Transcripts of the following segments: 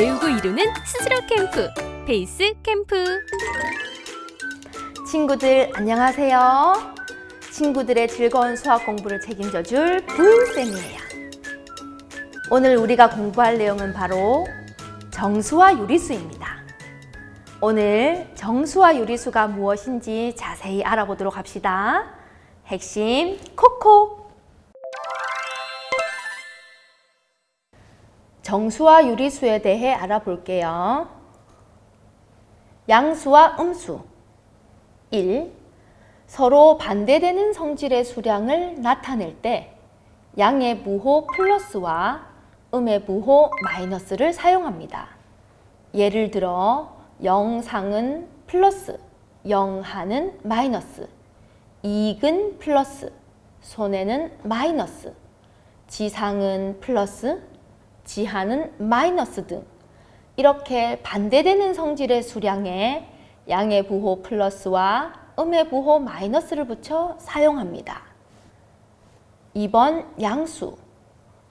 배우고 이루는 스스로 캠프 베이스 캠프 친구들 안녕하세요. 친구들의 즐거운 수학 공부를 책임져 줄 부쌤이에요. 오늘 우리가 공부할 내용은 바로 정수와 유리수입니다. 오늘 정수와 유리수가 무엇인지 자세히 알아보도록 합시다. 핵심 콕콕 정수와 유리수에 대해 알아볼게요. 양수와 음수 1. 서로 반대되는 성질의 수량을 나타낼 때 양의 무호 플러스와 음의 무호 마이너스를 사용합니다. 예를 들어 영상은 플러스, 영하는 마이너스, 이익은 플러스, 손해는 마이너스, 지상은 플러스, 지하는 마이너스 등 이렇게 반대되는 성질의 수량에 양의 부호 플러스와 음의 부호 마이너스를 붙여 사용합니다. 2번 양수.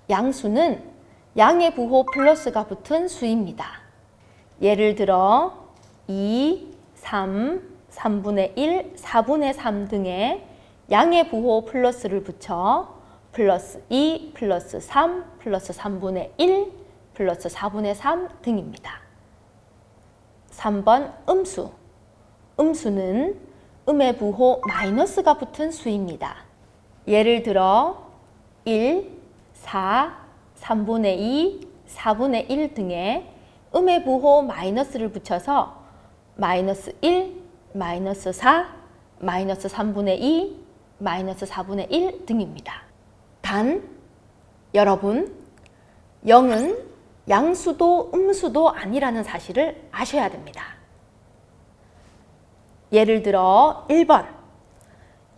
양수는 양의 부호 플러스가 붙은 수입니다. 예를 들어 2, 3, 3분의 1, 4분의 3 등의 양의 부호 플러스를 붙여 플러스 2, 플러스 3, 플러스 3분의 1, 플러스 4분의 3 등입니다. 3번 음수. 음수는 음의 부호 마이너스가 붙은 수입니다. 예를 들어 1, 4, 3분의 2, 4분의 1 등의 음의 부호 마이너스를 붙여서 마이너스 1, 마이너스 4, 마이너스 3분의 2, 마이너스 4분의 1 등입니다. 단, 여러분, 0은 양수도 음수도 아니라는 사실을 아셔야 됩니다. 예를 들어 1번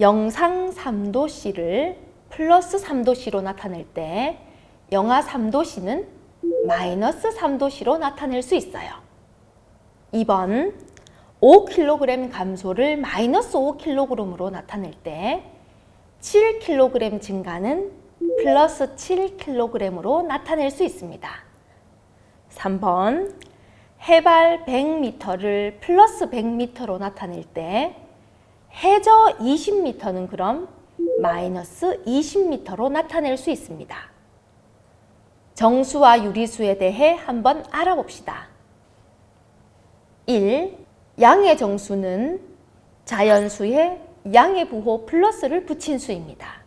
영상 3도씨를 플러스 3도씨로 나타낼 때 영하 3도씨는 마이너스 3도씨로 나타낼 수 있어요. 2번 5kg 감소를 마이너스 5kg으로 나타낼 때 7kg 증가는 플러스 7kg으로 나타낼 수 있습니다. 3번 해발 100m를 플러스 100m로 나타낼 때 해저 20m는 그럼 마이너스 20m로 나타낼 수 있습니다. 정수와 유리수에 대해 한번 알아봅시다. 1. 양의 정수는 자연수에 양의 부호 플러스를 붙인 수입니다.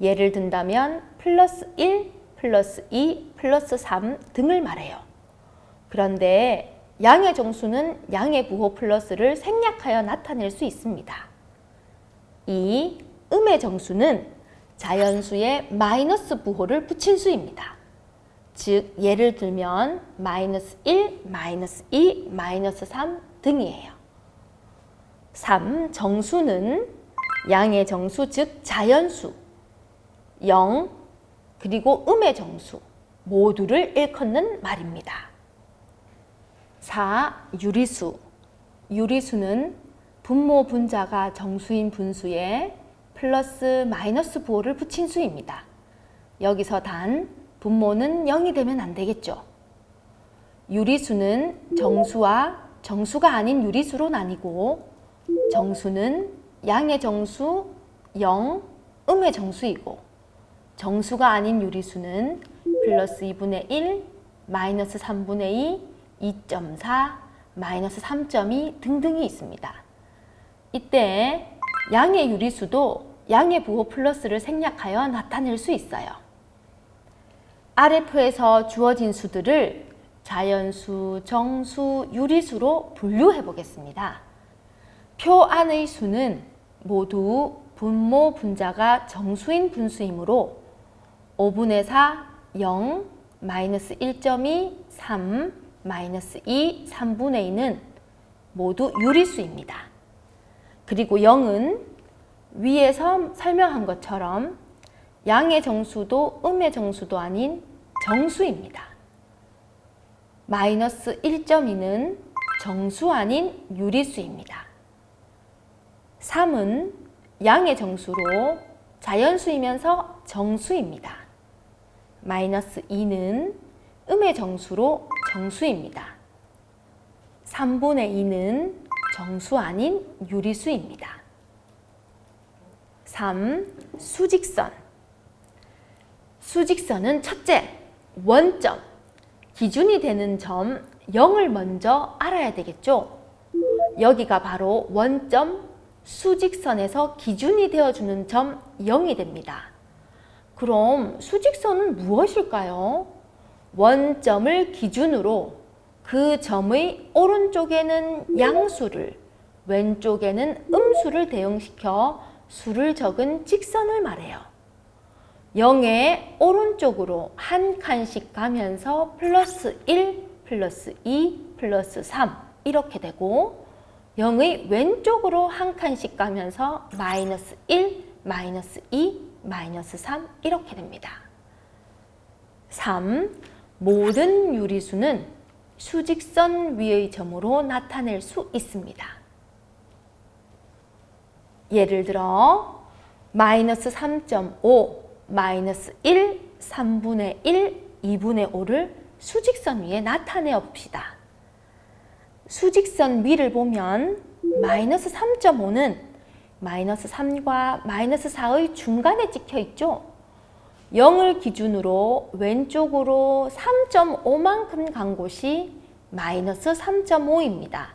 예를 든다면 플러스 1, 플러스 2, 플러스 3 등을 말해요. 그런데 양의 정수는 양의 부호 플러스를 생략하여 나타낼 수 있습니다. 2. 음의 정수는 자연수에 마이너스 부호를 붙인 수입니다. 즉 예를 들면 마이너스 1, 마이너스 2, 마이너스 3 등이에요. 3. 정수는 양의 정수 즉 자연수 0 그리고 음의 정수 모두를 일컫는 말입니다. 4. 유리수 유리수는 분모 분자가 정수인 분수에 플러스 마이너스 부호를 붙인 수입니다. 여기서 단 분모는 0이 되면 안 되겠죠. 유리수는 정수와 정수가 아닌 유리수로 나뉘고 정수는 양의 정수 0, 음의 정수이고 정수가 아닌 유리수는 플러스 2분의 1, 마이너스 3분의 2, 2.4, 마이너스 3.2 등등이 있습니다. 이때 양의 유리수도 양의 부호 플러스를 생략하여 나타낼 수 있어요. 표에서 주어진 수들을 자연수, 정수, 유리수로 분류해 보겠습니다. 표 안의 수는 모두 분모 분자가 정수인 분수이므로 5분의 4, 0, 마이너스 1.2, 3, 마이너스 2, 3분의 2는 모두 유리수입니다. 그리고 0은 위에서 설명한 것처럼 양의 정수도 음의 정수도 아닌 정수입니다. 마이너스 1.2는 정수 아닌 유리수입니다. 3은 양의 정수로 자연수이면서 정수입니다. 마이너스 2는 음의 정수로 정수입니다. 3분의 2는 정수 아닌 유리수입니다. 3. 수직선. 수직선은 첫째, 원점. 기준이 되는 점 0을 먼저 알아야 되겠죠? 여기가 바로 원점 수직선에서 기준이 되어주는 점 0이 됩니다. 그럼 수직선은 무엇일까요? 원점을 기준으로 그 점의 오른쪽에는 양수를, 왼쪽에는 음수를 대응시켜 수를 적은 직선을 말해요. 0의 오른쪽으로 한 칸씩 가면서 플러스 1, 플러스 2, 플러스 3 이렇게 되고 0의 왼쪽으로 한 칸씩 가면서 마이너스 1, 마이너스 2, 마이너스 3 이렇게 됩니다. 3. 모든 유리수는 수직선 위의 점으로 나타낼 수 있습니다. 예를 들어 마이너스 3.5, 마이너스 1, 3분의 1, 2분의 5를 수직선 위에 나타내어 봅시다. 수직선 위를 보면 마이너스 3.5는 마이너스 3과 마이너스 4의 중간에 찍혀 있죠. 0을 기준으로 왼쪽으로 3.5만큼 간 곳이 마이너스 3.5입니다.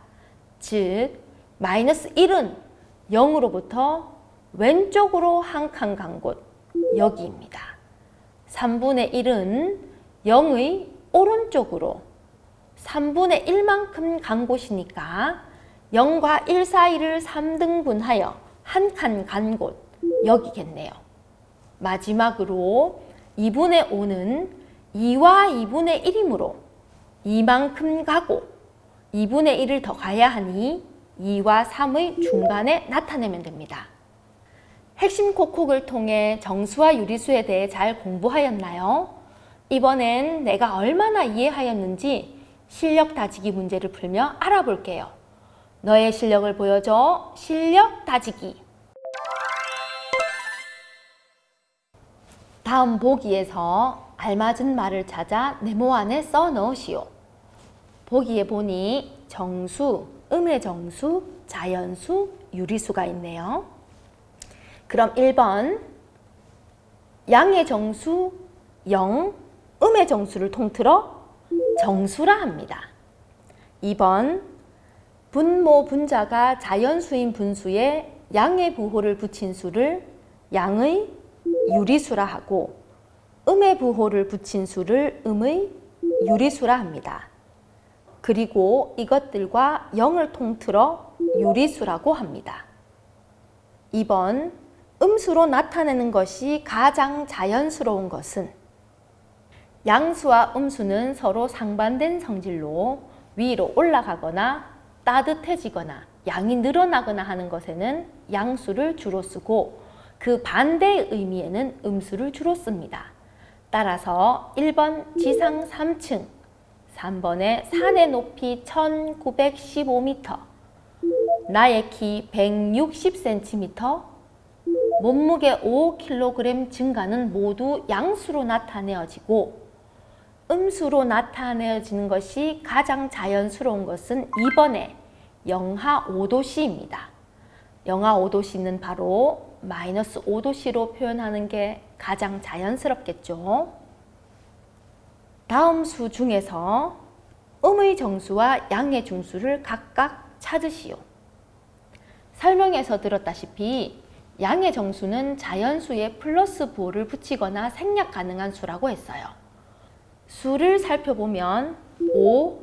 즉, 마이너스 1은 0으로부터 왼쪽으로 한 칸 간 곳, 여기입니다. 3분의 1은 0의 오른쪽으로 3분의 1만큼 간 곳이니까 0과 1 사이를 3등분하여 한 칸 간 곳, 여기겠네요. 마지막으로 2분의 5는 2와 2분의 1이므로 2만큼 가고 2분의 1을 더 가야 하니 2와 3의 중간에 나타내면 됩니다. 핵심 코콕을 통해 정수와 유리수에 대해 잘 공부하였나요? 이번엔 내가 얼마나 이해하였는지 실력 다지기 문제를 풀며 알아볼게요. 너의 실력을 보여줘. 실력 다지기. 다음 보기에서 알맞은 말을 찾아 네모 안에 써 넣으시오. 보기에 보니 정수, 음의 정수, 자연수, 유리수가 있네요. 그럼 1번 양의 정수 0, 음의 정수를 통틀어 정수라 합니다. 2번 분모 분자가 자연수인 분수에 양의 부호를 붙인 수를 양의 유리수라 하고 음의 부호를 붙인 수를 음의 유리수라 합니다. 그리고 이것들과 0을 통틀어 유리수라고 합니다. 2번 음수로 나타내는 것이 가장 자연스러운 것은 양수와 음수는 서로 상반된 성질로 위로 올라가거나 따뜻해지거나 양이 늘어나거나 하는 것에는 양수를 주로 쓰고 그 반대의 의미에는 음수를 주로 씁니다. 따라서 1번 지상 3층, 3번의 산의 높이 1915m, 나의 키 160cm, 몸무게 5kg 증가는 모두 양수로 나타내어지고 음수로 나타내어지는 것이 가장 자연스러운 것은 2번의 영하 5도씨입니다. 영하 5도씨는 바로 마이너스 5도씨로 표현하는 게 가장 자연스럽겠죠. 다음 수 중에서 음의 정수와 양의 중수를 각각 찾으시오. 설명에서 들었다시피 양의 정수는 자연수에 플러스 부호를 붙이거나 생략 가능한 수라고 했어요. 수를 살펴보면 5,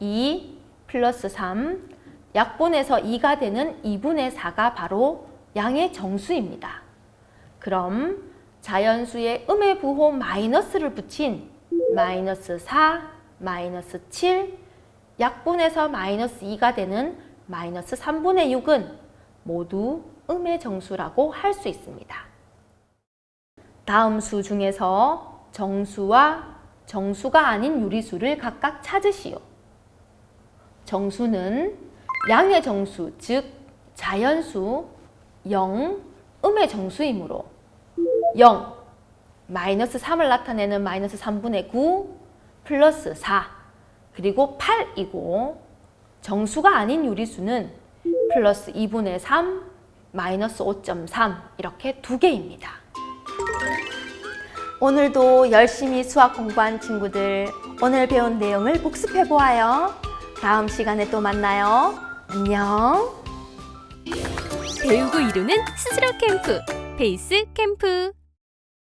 2, 플러스 3, 약분해서 2가 되는 2분의 4가 바로 양의 정수입니다. 그럼 자연수에 음의 부호 마이너스를 붙인 마이너스 4, 마이너스 7, 약분해서 마이너스 2가 되는 마이너스 3분의 6은 모두 음의 정수라고 할 수 있습니다. 다음 수 중에서 정수와 정수가 아닌 유리수를 각각 찾으시오. 정수는 양의 정수, 즉 자연수 0, 음의 정수이므로 0, 마이너스 3을 나타내는 마이너스 3분의 9, 플러스 4, 그리고 8이고 정수가 아닌 유리수는 플러스 2분의 3, 마이너스 5.3 이렇게 두 개입니다. 오늘도 열심히 수학 공부한 친구들 오늘 배운 내용을 복습해 보아요. 다음 시간에 또 만나요. 안녕. 배우고 이루는 스스로 캠프. 베이스 캠프.